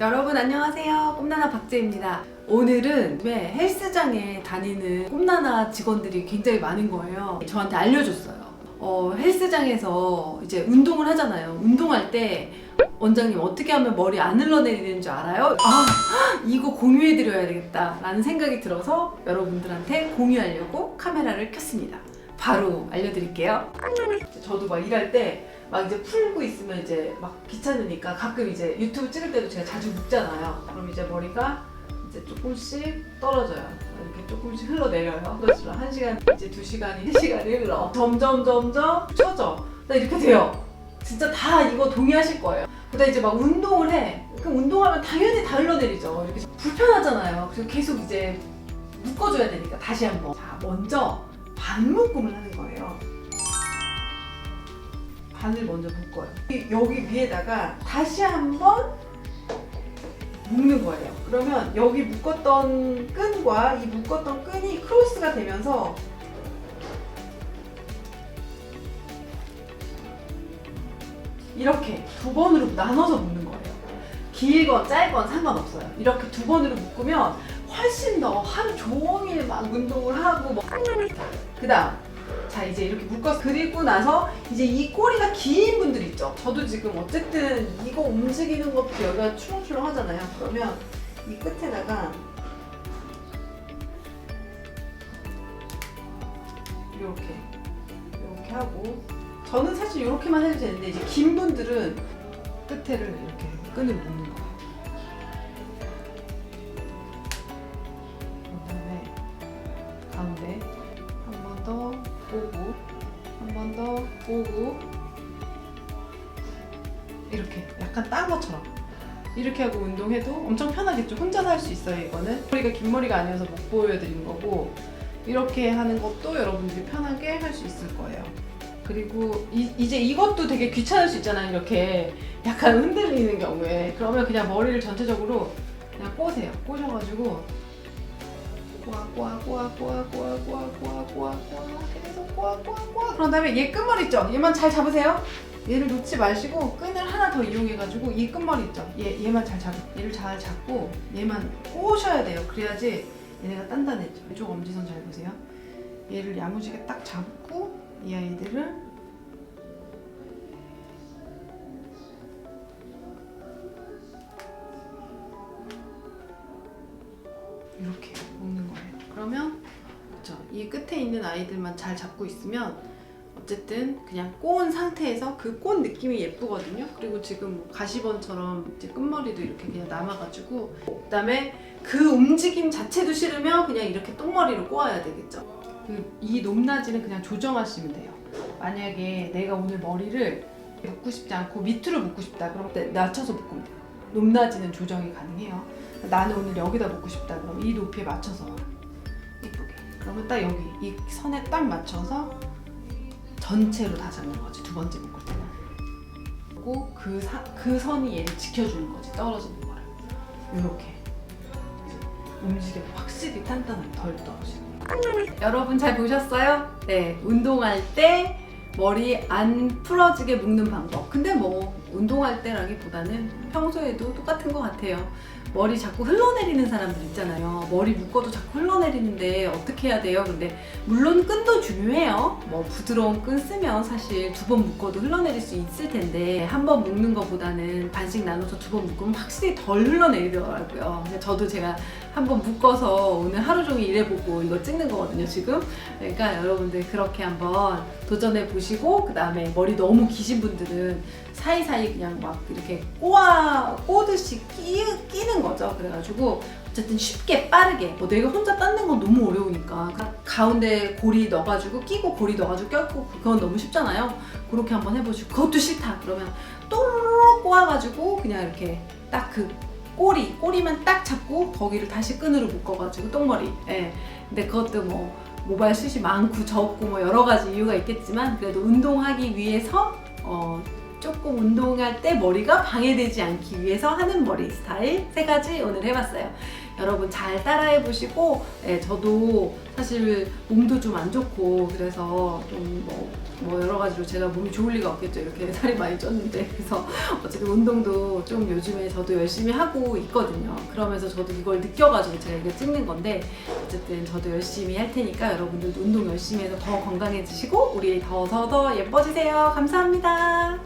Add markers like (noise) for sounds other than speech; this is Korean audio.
여러분 안녕하세요. 꿈나나 박재입니다. 오늘은 왜 헬스장에 다니는 꿈나나 직원들이 굉장히 많은 거예요. 저한테 알려줬어요. 어, 헬스장에서 이제 운동을 하잖아요. 운동할 때 원장님 어떻게 하면 머리 안 흘러내리는 줄 알아요? 아 이거 공유해드려야 되겠다 라는 생각이 들어서 여러분들한테 공유하려고 카메라를 켰습니다. 바로 알려드릴게요. 저도 막 일할 때 막 이제 풀고 있으면 이제 막 귀찮으니까 가끔 이제 유튜브 찍을 때도 제가 자주 묶잖아요. 그럼 이제 머리가 이제 조금씩 떨어져요. 이렇게 조금씩 흘러내려요. 그래서 한 시간, 이제 두 시간이, 세 시간이 흘러. 점점, 점점 쳐져. 나 이렇게 돼요. 진짜 다 이거 동의하실 거예요. 그다음 이제 막 운동을 해. 그럼 운동하면 당연히 다 흘러내리죠. 이렇게 불편하잖아요. 그래서 계속 이제 묶어줘야 되니까 다시 한번. 자, 먼저 반 묶음을 하는 거예요. 반을 먼저 묶어요. 이- 여기 위에다가 다시 한번 묶는 거예요. 그러면 여기 묶었던 끈과 이 묶었던 끈이 크로스가 되면서 이렇게 두 번으로 나눠서 묶는 거예요. 길건 짧건 상관없어요. 이렇게 두 번으로 묶으면 훨씬 더 하루 종일 막 운동을 하고 뭐 그 다음 자 이제 이렇게 묶어서 그리고 나서 이제 이 꼬리가 긴 분들 있죠. 저도 지금 어쨌든 이거 움직이는 것도 여기가 출렁출렁 하잖아요. 그러면 이 끝에다가 이렇게 이렇게 하고 저는 사실 이렇게만 해도 되는데 이제 긴 분들은 끝에를 이렇게 끈을 묶는 거 보고 한 번 더 보고 이렇게 약간 딴 것처럼 이렇게 하고 운동해도 엄청 편하겠죠. 혼자서 할 수 있어요 이거는. 머리가 긴 머리가 아니어서 못 보여드린 거고 이렇게 하는 것도 여러분들이 편하게 할 수 있을 거예요. 그리고 이, 이제 이것도 되게 귀찮을 수 있잖아요 이렇게. 약간 흔들리는 경우에. 그러면 그냥 머리를 전체적으로 그냥 꼬세요. 꼬셔가지고 꼬아 꼬아 꼬아 꼬아 꼬아 꼬아 꼬아 꼬아 꼬아 계속 꼬아 꼬아 꼬아 그런 다음에 얘 끝머리 있죠? 얘만 잘 잡으세요 얘를 놓지 마시고 끈을 하나 더 이용해가지고 이 끝머리 있죠? 얘, 얘만 잘 잡고 얘를 잘 잡고 얘만 꼬셔야 돼요 그래야지 얘네가 단단해져 이쪽 엄지선 잘 보세요 얘를 야무지게 딱 잡고 이 아이들을 이 끝에 있는 아이들만 잘 잡고 있으면 어쨌든 그냥 꼬은 상태에서 그꼰 느낌이 예쁘거든요. 그리고 지금 뭐 가시번처럼 이제 끝머리도 이렇게 그냥 남아가지고 그다음에 그 움직임 자체도 싫으면 그냥 이렇게 똥머리로 꼬아야 되겠죠. 그 이 높낮이는 그냥 조정하시면 돼요. 만약에 내가 오늘 머리를 묶고 싶지 않고 밑으로 묶고 싶다 그럼 그때 낮춰서 묶으면 돼요. 높낮이는 조정이 가능해요. 나는 오늘 여기다 묶고 싶다 그럼 이 높이에 맞춰서 그러면 딱 여기 이 선에 딱 맞춰서 전체로 다 잡는 거지 두 번째 묶을 때는. 그리고 그, 사, 그 선이 얘를 지켜주는 거지 떨어지는 거를. 이렇게. 움직여도 확실히 단단하게 덜 떨어지는 여러분 잘 보셨어요? 네 운동할 때 머리 안 풀어지게 묶는 방법 근데 뭐 운동할 때라기보다는 평소에도 똑같은 것 같아요 머리 자꾸 흘러내리는 사람들 있잖아요. 머리 묶어도 자꾸 흘러내리는데 어떻게 해야 돼요? 근데 물론 끈도 중요해요. 뭐 부드러운 끈 쓰면 사실 두 번 묶어도 흘러내릴 수 있을 텐데 한 번 묶는 것보다는 반씩 나눠서 두 번 묶으면 확실히 덜 흘러내리더라고요. 저도 제가 한번 묶어서 오늘 하루 종일 일해보고 이거 찍는 거거든요, 지금. 그러니까 여러분들 그렇게 한번 도전해 보시 고 그 다음에 머리 너무 기신 분들은 사이사이 그냥 막 이렇게 꼬아 꼬듯이 끼, 끼는 거죠. 그래가지고 어쨌든 쉽게 빠르게 뭐 내가 혼자 닦는 건 너무 어려우니까 가- 가운데 고리 넣어가지고 끼고 고리 넣어가지고 껴고 그건 너무 쉽잖아요. 그렇게 한번 해보시고 그것도 싫다 그러면 또르륵 꼬아가지고 그냥 이렇게 딱 그 꼬리 꼬리만 딱 잡고 거기를 다시 끈으로 묶어가지고 똥머리. 예. 근데 그것도 뭐 모발 숱이 많고 적고 뭐 여러 가지 이유가 있겠지만 그래도 운동하기 위해서 어, 조금 운동할 때 머리가 방해되지 않기 위해서 하는 머리 스타일 세 가지 오늘 해봤어요. 여러분 잘 따라해 보시고 예, 저도 사실 몸도 좀 안 좋고 그래서 좀뭐 뭐 여러 가지로 제가 몸이 좋을 리가 없겠죠. 이렇게 (laughs) 살이 많이 쪘는데. 그래서 어쨌든 운동도 좀 요즘에 저도 열심히 하고 있거든요. 그러면서 저도 이걸 느껴가지고 제가 이거 찍는 건데 어쨌든 저도 열심히 할 테니까 여러분들도 운동 열심히 해서 더 건강해지시고 우리 더더 더 예뻐지세요. 감사합니다